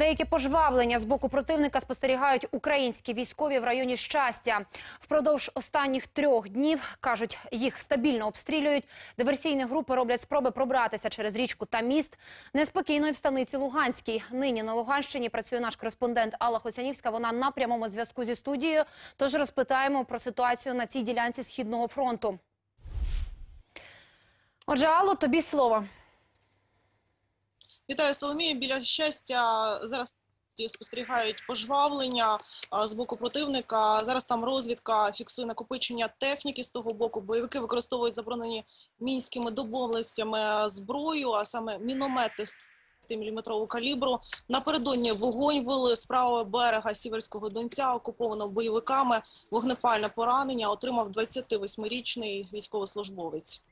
Деякі пожвавлення з боку противника спостерігають українські військові в районі щастя. Впродовж останніх трьох днів кажуть, їх стабільно обстрілюють. Диверсійні групи роблять спроби пробратися через річку та міст. Неспокійно і в станиці Луганській. Нині на Луганщині працює наш кореспондент Алла Хоцянівська. Вона на прямому зв'язку зі студією. Тож розпитаємо про ситуацію на цій ділянці східного фронту. Отже, Алло, тобі слово. Вітаю Соломія. Біля щастя зараз спостерігають пожвавлення з боку противника. Зараз там розвідка фіксує накопичення техніки з того боку. Бойовики використовують заборонені мінськими домовленостями зброю, а саме міномети з 5-мм калібру. Напередодні вогонь вели з правого берега Сіверського Донця, окупованого бойовиками. Вогнепальне поранення отримав 28-річний військовослужбовець.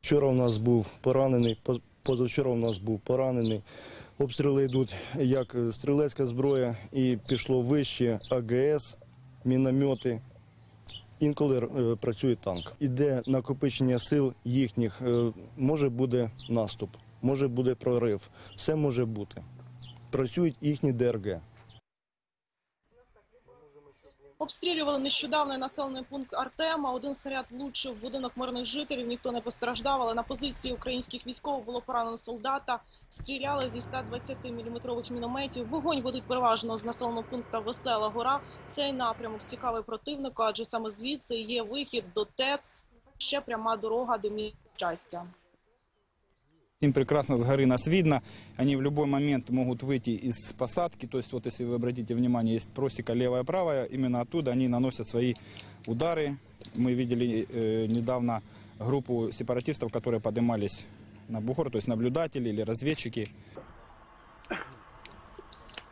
Вчора у нас був поранений, позавчора у нас був поранений. Обстріли йдуть як е, стрілецька зброя, і пішло вище АГС, міномети. Інколи е, працює танк. Іде накопичення сил їхніх. е, Може буде наступ, може буде прорив. Все може бути. Працюють їхні ДРГ. Обстрілювали нещодавно населений пункт Артема. Один снаряд влучив будинок мирних жителів. Ніхто не постраждав, але на позиції українських військових було поранено солдата. Стріляли зі 120-мм мінометів. Вогонь ведуть переважно з населеного пункту Весела Гора. Цей напрямок цікавий противнику, адже саме звідси є вихід до ТЕЦ. Ще пряма дорога до місця. Им прекрасно с горы нас видно. Они в любой момент могут выйти из посадки. То есть, вот если вы обратите внимание, есть просека левая правая. Именно оттуда они наносят свои удары. Мы видели э, недавно группу сепаратистов, которые поднимались на бугор, то есть наблюдатели или разведчики.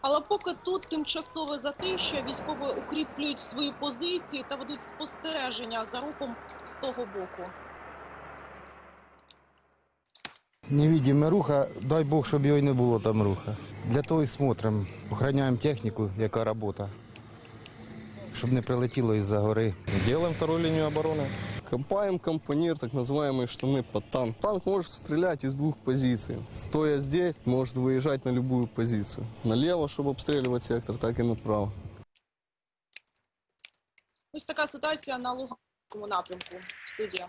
Але поки тут тимчасове затища, військові укріплюють свої позиції та ведуть спостереження за рухом з того боку. Невидима руха, дай Бог, щоб його і не було там руха. Для того і смотримо, охороняємо техніку, яка робота, щоб не прилетіло із-за гори. Делаем вторую линию обороны. Копаем компонир, так называемые штаны под танк. Танк может стрелять из двух позиций. Стоя здесь, может выезжать на любую позицию. Налево, чтобы обстреливать сектор, так и направо. Ось така ситуація на Луганському напрямку. Студія.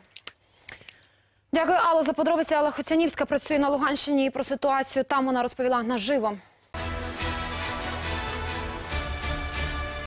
Дякую, Алло, за подробиці. Алла Хоцянівська працює на Луганщині і про ситуацію там вона розповіла наживо.